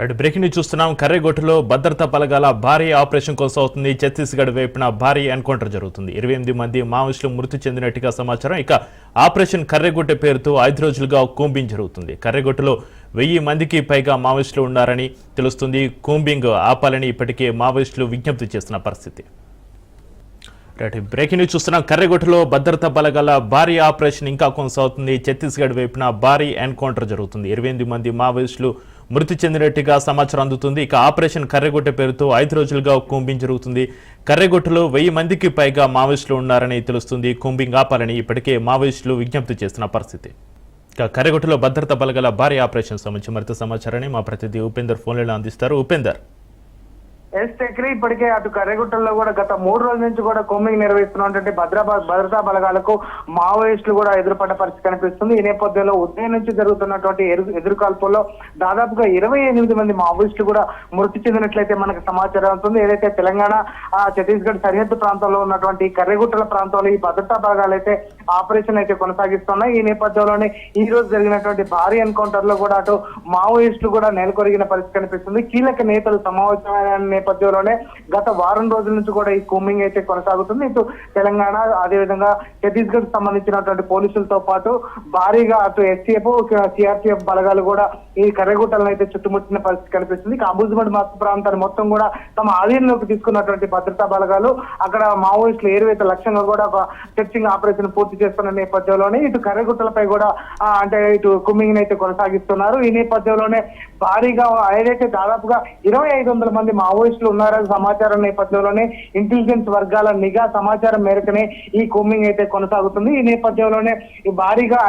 Right breaking news చూస్తున్నాం. కర్రెగొట్టులో భద్రతా బలగాల భారీ ఆపరేషన్ కొనసాగుతుంది. ఛత్తీస్గఢ్ వైపున భారీ ఎన్కౌంటర్ జరుగుతుంది. ఇరవై ఎనిమిది మంది మావోయిస్టులు మృతి చెందినట్టుగా సమాచారం. ఇక ఆపరేషన్ కర్రెగొట్టె పేరుతో ఐదు రోజులుగా కూంబింగ్ జరుగుతుంది. కర్రెగొట్టులో వెయ్యి మందికి పైగా మావోయిస్టులు ఉన్నారని తెలుస్తుంది. కూంబింగ్ ఆపాలని ఇప్పటికే మావోయిస్టులు విజ్ఞప్తి చేస్తున్న పరిస్థితి. రైట్ బ్రేకింగ్ న్యూస్ చూస్తున్నాం. కర్రెగొట్టులో భద్రతా బలగాల భారీ ఆపరేషన్ ఇంకా కొనసాగుతుంది. ఛత్తీస్గఢ్ వైపున భారీ ఎన్కౌంటర్ జరుగుతుంది. ఇరవై ఎనిమిది మంది మావోయిస్టులు మృతి చెందినట్టుగా సమాచారం అందుతుంది. ఇక ఆపరేషన్ కర్రెగొట్టె పేరుతో ఐదు రోజులుగా కూంబింగ్ జరుగుతుంది. కర్రెగొట్టులో వెయ్యి మందికి పైగా మావోయిస్టులు ఉన్నారని తెలుస్తుంది. కూంబింగ్ ఆపాలని ఇప్పటికే మావోయిస్టులు విజ్ఞప్తి చేస్తున్న పరిస్థితి. ఇక కర్రెగొట్టులో భద్రత బలగల భారీ ఆపరేషన్ సంబంధించి మరింత సమాచారాన్ని మా ప్రతినిధి ఉపేందర్ ఫోన్లలో అందిస్తారు. ఉపేందర్. ఎస్ చక్రి ఇప్పటికే అటు కర్రెగుట్టల్లో కూడా గత మూడు రోజుల నుంచి కూడా కొమ్మింగ్ నిర్వహిస్తున్నటువంటి భద్రతా భద్రతా బలగాలకు మావోయిస్టులు కూడా ఎదురుపడ్డ పరిస్థితి కనిపిస్తుంది. ఈ నేపథ్యంలో ఉదయం నుంచి జరుగుతున్నటువంటి ఎదురుకాల్పుల్లో దాదాపుగా ఇరవై ఎనిమిది మంది మావోయిస్టులు కూడా మృతి చెందినట్లయితే మనకు సమాచారం అవుతుంది ఏదైతే తెలంగాణ ఛత్తీస్గఢ్ సరిహద్దు ప్రాంతంలో ఉన్నటువంటి కర్రగుట్టల ప్రాంతంలో ఈ భద్రతా బలగాలు అయితే ఆపరేషన్ అయితే కొనసాగిస్తున్నాయి. ఈ నేపథ్యంలోనే ఈ రోజు జరిగినటువంటి భారీ ఎన్కౌంటర్లో కూడా అటు మావోయిస్టులు కూడా నెలకొరిగిన పరిస్థితి కనిపిస్తుంది. కీలక నేతలు సమావేశమైన నేపథ్యంలోనే గత వారం రోజుల నుంచి కూడా ఈ కూమింగ్ అయితే కొనసాగుతుంది. ఇటు తెలంగాణ అదేవిధంగా ఛత్తీస్గఢ్ సంబంధించినటువంటి పోలీసులతో పాటు భారీగా అటు ఎస్టీఎఫ్ సిఆర్పీఎఫ్ బలగాలు కూడా ఈ కర్రగుట్టలను అయితే చుట్టుముట్టిన పరిస్థితి కనిపిస్తుంది. ఇక అంబుజ్మెంట్ మత్ ప్రాంతాన్ని మొత్తం కూడా తమ ఆధీనంలోకి తీసుకున్నటువంటి భద్రతా బలగాలు అక్కడ మావోయిస్టులు ఏరువేత లక్ష్యంగా కూడా ఒక సెర్చింగ్ ఆపరేషన్ పూర్తి చేస్తున్న నేపథ్యంలోనే ఇటు కర్రగుట్టలపై కూడా అంటే ఇటు కుమ్మింగ్ అయితే కొనసాగిస్తున్నారు. ఈ నేపథ్యంలోనే భారీగా ఏదైతే దాదాపుగా ఇరవై ఐదు వందల మంది మావోయిస్టులు ఉన్నారని సమాచారం నేపథ్యంలోనే ఇంటెలిజెన్స్ వర్గాల నిఘా సమాచారం మేరకనే ఈ కూమింగ్ అయితే కొనసాగుతుంది. ఈ నేపథ్యంలోనే ఈ భారీగా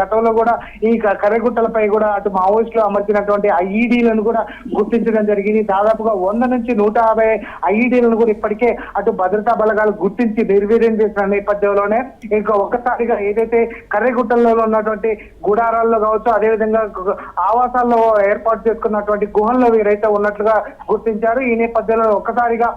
గతంలో కూడా ఈ కర్రగుట్టలపై కూడా అటు మావోయిస్టులు అమర్చినటువంటి ఐఈడీలను కూడా గుర్తించడం జరిగింది. దాదాపుగా వంద నుంచి నూట యాభై ఐఈడీలను కూడా ఇప్పటికే అటు భద్రతా బలగాలు గుర్తించి నిర్వీర్యం చేసిన నేపథ్యంలోనే ఇంకా ఒక్కసారిగా ఏదైతే కర్రగుట్టల్లో ఉన్నటువంటి గుడారాల్లో కావచ్చు అదేవిధంగా ఆవాసాల్లో ఏర్పాటు చేసుకున్నటువంటి గుహల్లో వీరైతే ఉన్నట్లుగా గుర్తించారు. ఈ నేపథ్యంలో ఒక్కసారిగా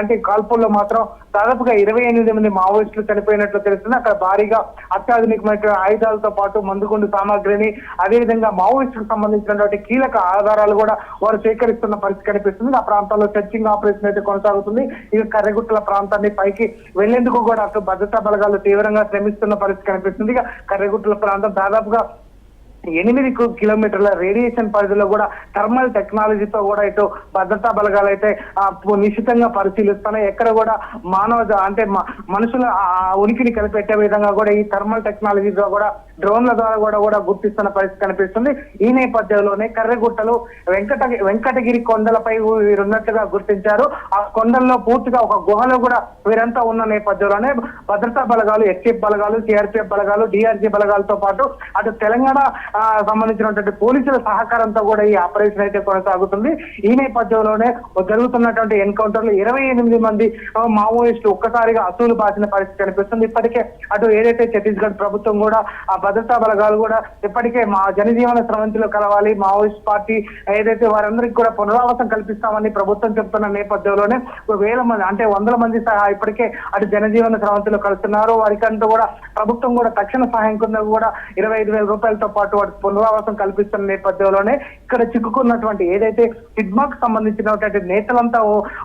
అంటే కాల్పుల్లో మాత్రం దాదాపుగా ఇరవై ఎనిమిది మంది మావోయిస్టులు చనిపోయినట్లు తెలుస్తుంది. అక్కడ భారీగా అత్యాధునికమైన ఆయుధాలతో పాటు మందుగుండు సామాగ్రిని అదేవిధంగా మావోయిస్టులకు సంబంధించినటువంటి కీలక ఆధారాలు కూడా వారు సేకరిస్తున్న పరిస్థితి కనిపిస్తుంది. ఆ ప్రాంతాల్లో సెర్చింగ్ ఆపరేషన్ అయితే కొనసాగుతుంది. ఇక కర్రెగుట్టల ప్రాంతాన్ని పైకి వెళ్ళేందుకు కూడా అటు భద్రతా బలగాలు తీవ్రంగా శ్రమిస్తున్న పరిస్థితి కనిపిస్తుంది. ఇక కర్రెగుట్టల ప్రాంతం దాదాపుగా ఎనిమిది కిలోమీటర్ల రేడియేషన్ పరిధిలో కూడా థర్మల్ టెక్నాలజీతో కూడా ఇటు భద్రతా బలగాలు అయితే నిశ్చితంగా నిశితంగా పరిశీలిస్తున్నాయి. ఎక్కడ కూడా మానవ అంటే మ- మనుషుల ఆ ఉనికిని కనిపెట్టే విధంగా కూడా ఈ థర్మల్ టెక్నాలజీతో కూడా డ్రోన్ల ద్వారా కూడా కూడా గుర్తిస్తున్న పరిస్థితి కనిపిస్తుంది. ఈ నేపథ్యంలోనే కర్రెగుట్టలు వెంకట వెంకటగిరి కొండలపై వీరు ఉన్నట్టుగా గుర్తించారు. ఆ కొండల్లో పూర్తిగా ఒక గుహలో కూడా వీరంతా ఉన్న నేపథ్యంలోనే భద్రతా బలగాలు ఎస్టీఎఫ్ బలగాలు సిఆర్పిఎఫ్ బలగాలు డిఆర్జీ బలగాలతో పాటు అటు తెలంగాణ సంబంధించినటువంటి పోలీసుల సహకారంతో కూడా ఈ ఆపరేషన్ అయితే కొనసాగుతుంది. ఈ నేపథ్యంలోనే జరుగుతున్నటువంటి ఎన్కౌంటర్లు ఇరవై ఎనిమిది మంది మావోయిస్టులు ఒక్కసారిగా అసూలు బాసిన పరిస్థితి కనిపిస్తుంది. ఇప్పటికే అటు ఏదైతే ఛత్తీస్గఢ్ ప్రభుత్వం కూడా ఆ భద్రతా బలగాలు కూడా ఇప్పటికే మా జనజీవన స్రవంతిలో కలవాలి. మావోయిస్ట్ పార్టీ ఏదైతే వారందరికీ కూడా పునరావాసం కల్పిస్తామని ప్రభుత్వం చెప్తున్న నేపథ్యంలోనే వేల మంది అంటే వందల మంది సహా ఇప్పటికే అటు జనజీవన స్రవంతిలో కలుస్తున్నారు. వారికంటూ కూడా ప్రభుత్వం కూడా తక్షణ సహాయం కింద కూడా ఇరవై ఐదు వేల రూపాయలతో పాటు వాటి పునరావాసం కల్పిస్తున్న నేపథ్యంలోనే ఇక్కడ చిక్కుకున్నటువంటి ఏదైతే సిడ్మాకు సంబంధించినటువంటి నేతలంతా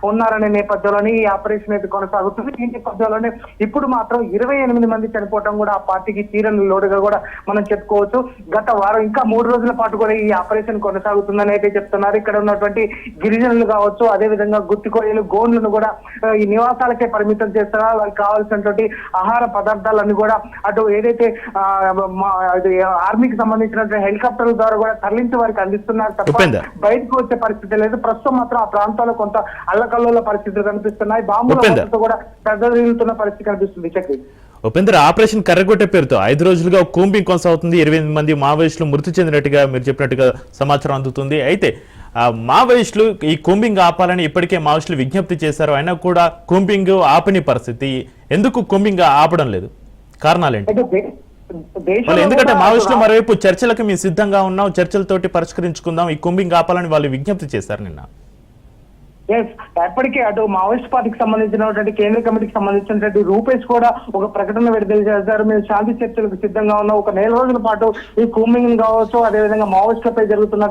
ఉన్నారనే నేపథ్యంలోనే ఈ ఆపరేషన్ అయితే కొనసాగుతుంది. ఈ నేపథ్యంలోనే ఇప్పుడు మాత్రం ఇరవై ఎనిమిది మంది చనిపోవడం కూడా ఆ పార్టీకి తీరని లోటుగా కూడా మనం చెప్పుకోవచ్చు. గత వారం ఇంకా మూడు రోజుల పాటు కూడా ఈ ఆపరేషన్ కొనసాగుతుందని అయితే చెప్తున్నారు. ఇక్కడ ఉన్నటువంటి గిరిజనులు కావచ్చు అదే విధంగా గుత్తికోయలు గోండ్లను కూడా ఈ నివాసాలకే పరిమితం చేస్తున్నారు. వారికి కావాల్సినటువంటి ఆహార పదార్థాలన్నీ కూడా అటు ఏదైతే ఆర్మీకి సంబంధించినటువంటి హెలికాప్టర్ల ద్వారా కూడా తరలించి వారికి అందిస్తున్నారు తప్ప. బయటకు వచ్చే పరిస్థితి లేదు. ప్రస్తుతం మాత్రం ఆ ప్రాంతాల్లో కొంత అల్లకల్లోల పరిస్థితులు కనిపిస్తున్నాయి. బాంబుల కూడా పెద్దదిల్లుతున్న పరిస్థితి కనిపిస్తుంది. చక్రి ఉపేంద్ర ఆపరేషన్ కర్రగొట్టె పేరుతో ఐదు రోజులుగా కూంబింగ్ కొనసాగుతుంది. ఇరవై ఎనిమిది మంది మావోయిస్టులు మృతి చెందినట్టుగా మీరు చెప్పినట్టుగా సమాచారం అందుతుంది. అయితే మావోయిస్టులు ఈ కూంబింగ్ ఆపాలని ఇప్పటికే మావోయిస్టులు విజ్ఞప్తి చేశారు. అయినా కూడా కూంబింగ్ ఆపని పరిస్థితి ఎందుకు కూంబింగ్ ఆపడం లేదు? కారణాలేంటి? దేశంలో వాళ్ళు ఎందుకంటే మావోయిస్టులు మరోవైపు చర్చలకు మేము సిద్ధంగా ఉన్నాం. చర్చలతోటి పరిష్కరించుకుందాం. ఈ కూంబింగ్ ఆపాలని వాళ్ళు విజ్ఞప్తి చేశారు నిన్న. ఎస్ ఎప్పటికీ అటు మావోయిస్ట్ పార్టీకి సంబంధించినటువంటి కేంద్ర కమిటీకి సంబంధించినటువంటి రూపేష్ కూడా ఒక ప్రకటన విడుదల చేశారు మేము శాంతి చర్చలకు సిద్ధంగా ఉన్న ఒక నెల రోజుల పాటు ఈ కూమింగ్ కావచ్చు అదేవిధంగా మావోయిస్టులపై జరుగుతున్న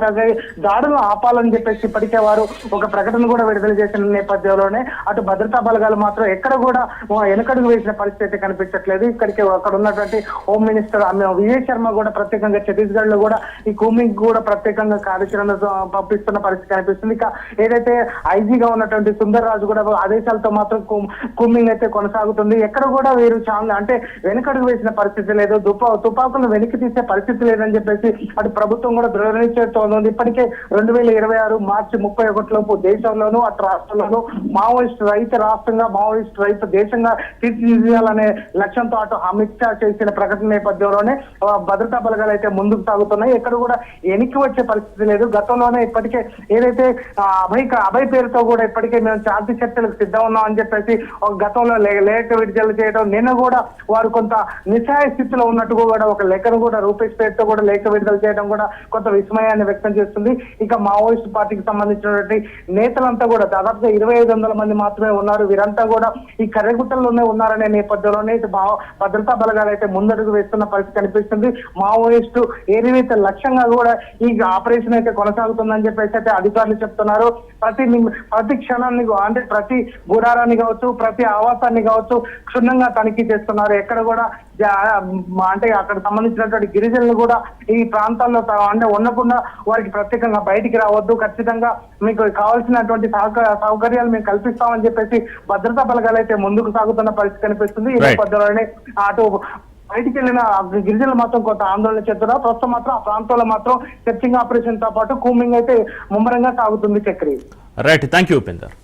దాడులను ఆపాలని చెప్పేసి ఇప్పటికే వారు ఒక ప్రకటన కూడా విడుదల చేసిన నేపథ్యంలోనే అటు భద్రతా బలగాలు మాత్రం ఎక్కడ కూడా వెనుకడుగు వేసిన పరిస్థితి కనిపించట్లేదు. ఇక్కడికి అక్కడ ఉన్నటువంటి హోమ్ మినిస్టర్ ఆమె విజయ్ శర్మ కూడా ప్రత్యేకంగా ఛత్తీస్గఢ్లో కూడా ఈ కూమింగ్ కూడా ప్రత్యేకంగా కార్యాచరణ పంపిస్తున్న పరిస్థితి కనిపిస్తుంది. ఇక ఏదైతే ఐ ఐజీగా ఉన్నటువంటి సుందర్ రాజు కూడా ఆదేశాలతో మాత్రం కుమ్మింగ్ అయితే కొనసాగుతుంది. ఎక్కడ కూడా వీరు చాలా అంటే వెనకడుగు వేసిన పరిస్థితి లేదు. తుపా తుపాకులను వెనక్కి తీసే పరిస్థితి లేదని చెప్పేసి అటు ప్రభుత్వం కూడా దృఢ ఇప్పటికే రెండు వేల ఇరవై ఆరు మార్చి ముప్పై ఒకటిలోపు దేశంలోనూ అటు రాష్ట్రంలోనూ మావోయిస్ట్ రైతు రాష్ట్రంగా మావోయిస్ట్ రైతు దేశంగా తీర్చిదిద్దాలనే లక్ష్యంతో అటు అమిత్ షా చేసిన ప్రకటన నేపథ్యంలోనే భద్రతా బలగాలు అయితే ముందుకు సాగుతున్నాయి. ఎక్కడ కూడా వెనక్కి వచ్చే పరిస్థితి లేదు. గతంలోనే ఇప్పటికే ఏదైతే అభయ అభయ పేరుతో కూడా ఇప్పటికే మేము శాంతి చర్చలకు సిద్ధం ఉన్నాం అని చెప్పేసి ఒక గతంలో లే- లేఖ విడుదల చేయడం నిన్న కూడా వారు కొంత నిస్సాయ స్థితిలో ఉన్నట్టు కూడా ఒక లెక్కను కూడా రూపేష్ పేరుతో కూడా లేఖ విడుదల చేయడం కూడా కొంత విస్మయాన్ని వ్యక్తం చేస్తుంది. ఇంకా మావోయిస్ట్ పార్టీకి సంబంధించినటువంటి నేతలంతా కూడా దాదాపుగా ఇరవై ఐదు వందల మంది మాత్రమే ఉన్నారు. వీరంతా కూడా ఈ కర్రగుట్టల్లోనే ఉన్నారనే నేపథ్యంలోనే భద్రతా బలగాలు అయితే ముందడుగు వేస్తున్న పరిస్థితి కనిపిస్తుంది. మావోయిస్టు ఏదైతే లక్ష్యంగా కూడా ఈ ఆపరేషన్ అయితే కొనసాగుతుందని చెప్పేసి అయితే అధికారులు చెప్తున్నారు. ప్రతి ప్రతి క్షణాన్ని అంటే ప్రతి గుడారాన్ని కావచ్చు ప్రతి ఆవాసాన్ని కావచ్చు క్షుణ్ణంగా తనిఖీ చేస్తున్నారు. ఎక్కడ కూడా అంటే అక్కడ సంబంధించినటువంటి గిరిజనులు కూడా ఈ ప్రాంతాల్లో అంటే ఉండకుండా వారికి ప్రత్యేకంగా బయటికి రావద్దు. ఖచ్చితంగా మీకు కావాల్సినటువంటి సౌకర్యాలు మేము కల్పిస్తామని చెప్పేసి భద్రతా బలగాలు అయితే ముందుకు సాగుతున్న పరిస్థితి కనిపిస్తుంది. ఈ. నేపథ్యంలోనే అటు బయటికి వెళ్ళిన గిరిజనులు మాత్రం కొంత ఆందోళన చెందుతున్నారు. ప్రస్తుతం మాత్రం ఆ ప్రాంతంలో మాత్రం సెర్చింగ్ ఆపరేషన్తో పాటు కూమింగ్ అయితే ముమ్మరంగా సాగుతుంది Chakri. Right thank you Upender.